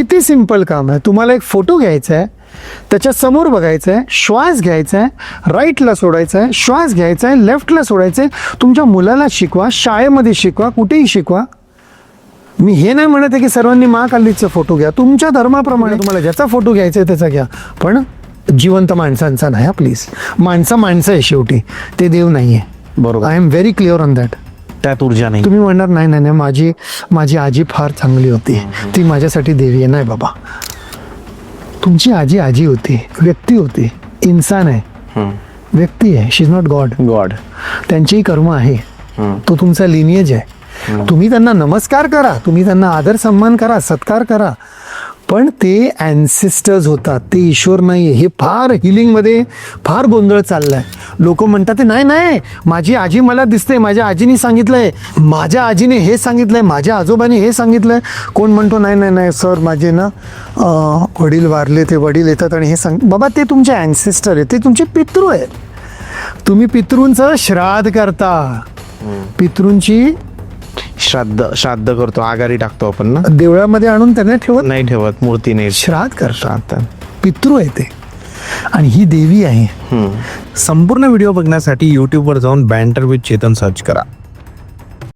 किती सिंपल काम आहे. तुम्हाला एक फोटो घ्यायचा आहे त्याच्यासमोर बघायचं आहे श्वास घ्यायचा आहे राईटला सोडायचा आहे श्वास घ्यायचा आहे लेफ्टला सोडायचं आहे. तुमच्या मुलाला शिकवा शाळेमध्ये शिकवा कुठेही शिकवा. मी हे नाही म्हणत आहे की सर्वांनी महाकालीचा फोटो घ्या. तुमच्या धर्माप्रमाणे तुम्हाला ज्याचा फोटो घ्यायचा आहे त्याचा घ्या. पण जिवंत माणसांचा नाही हा प्लीज माणसं माणसं आहे शेवटी. ते देव नाही आहे बरोबर. I am very clear on that त्यात ऊर्जा नाही. तुम्ही म्हणणार नाही नाही नाही माझी माझी आजी फार चांगली होती. ती माझ्यासाठी देवी आहे. नाही बाबा. तुमची आजी आजी होती व्यक्ती होती इन्सान आहे. व्यक्ती आहे. She is not God God त्यांचेही कर्म आहे. तो तुमचा लिनियज आहे. तुम्ही त्यांना नमस्कार करा. तुम्ही त्यांना आदर सन्मान करा सत्कार करा. पण ते अँसेस्टर्स होतात. ते ईश्वर नाही हे फार हिलिंगमध्ये फार गोंधळ चाललाय. लोक म्हणतात नाही नाही माझी आजी मला दिसते माझ्या आजीने सांगितलंय माझ्या आजीने हे सांगितलंय माझ्या आजोबाने हे सांगितलंय. कोण म्हणतो नाही नाही नाही सर माझे ना वडील वारले ते वडील येतात आणि हे सांग बाबा ते तुमचे अँसेस्टर आहेत ते तुमचे पितृ आहेत. तुम्ही पितृंचं श्राद्ध करता. पितृंची श्राद्ध श्राद्ध करतो आगारी टाकतो आपण ना. देवळामध्ये आणून त्यांना ठेवत? नाही ठेवत मूर्ती नाही. श्राद्ध करता. श्राद्ध. पितृ आहे ते. आणि ही देवी आहे. संपूर्ण व्हिडिओ बघण्यासाठी यूट्यूबवर जाऊन बँटर विथ चेतन सर्च करा.